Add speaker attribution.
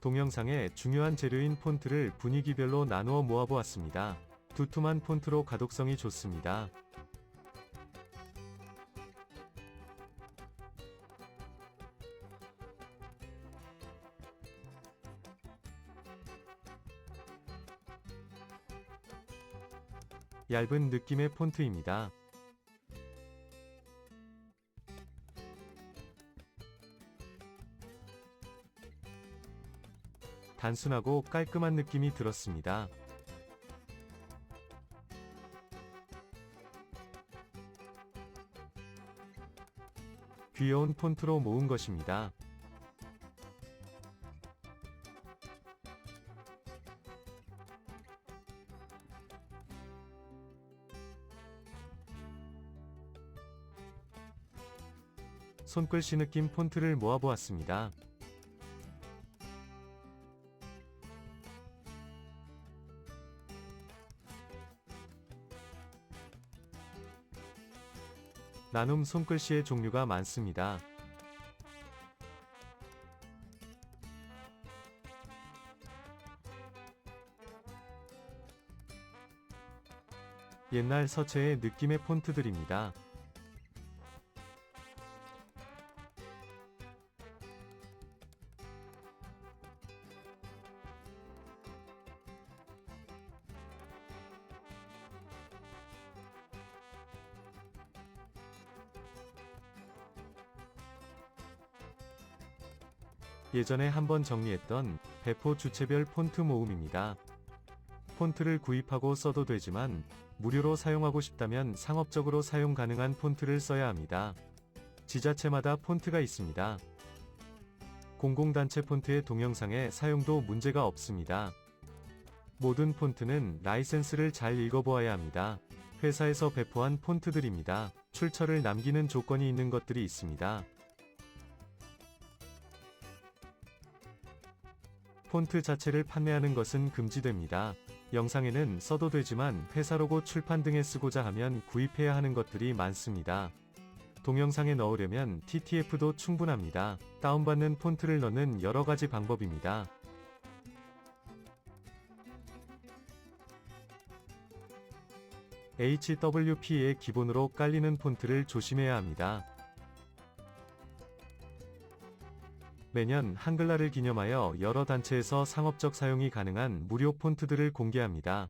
Speaker 1: 동영상에 중요한 재료인 폰트를 분위기별로 나누어 모아보았습니다. 두툼한 폰트로 가독성이 좋습니다. 얇은 느낌의 폰트입니다. 단순하고 깔끔한 느낌이 들었습니다. 귀여운 폰트로 모은 것입니다. 손글씨 느낌 폰트를 모아보았습니다. 나눔 손글씨의 종류가 많습니다. 옛날 서체의 느낌의 폰트들입니다. 예전에 한번 정리했던 배포 주체별 폰트 모음입니다. 폰트를 구입하고 써도 되지만 무료로 사용하고 싶다면 상업적으로 사용 가능한 폰트를 써야 합니다. 지자체마다 폰트가 있습니다. 공공단체 폰트의 동영상에 사용도 문제가 없습니다. 모든 폰트는 라이센스를 잘 읽어보아야 합니다. 회사에서 배포한 폰트들입니다. 출처를 남기는 조건이 있는 것들이 있습니다. 폰트 자체를 판매하는 것은 금지됩니다. 영상에는 써도 되지만 회사 로고 출판 등에 쓰고자 하면 구입해야 하는 것들이 많습니다. 동영상에 넣으려면 TTF도 충분합니다. 다운받는 폰트를 넣는 여러 가지 방법입니다. HWP의 기본으로 깔리는 폰트를 조심해야 합니다. 매년 한글날을 기념하여 여러 단체에서 상업적 사용이 가능한 무료 폰트들을 공개합니다.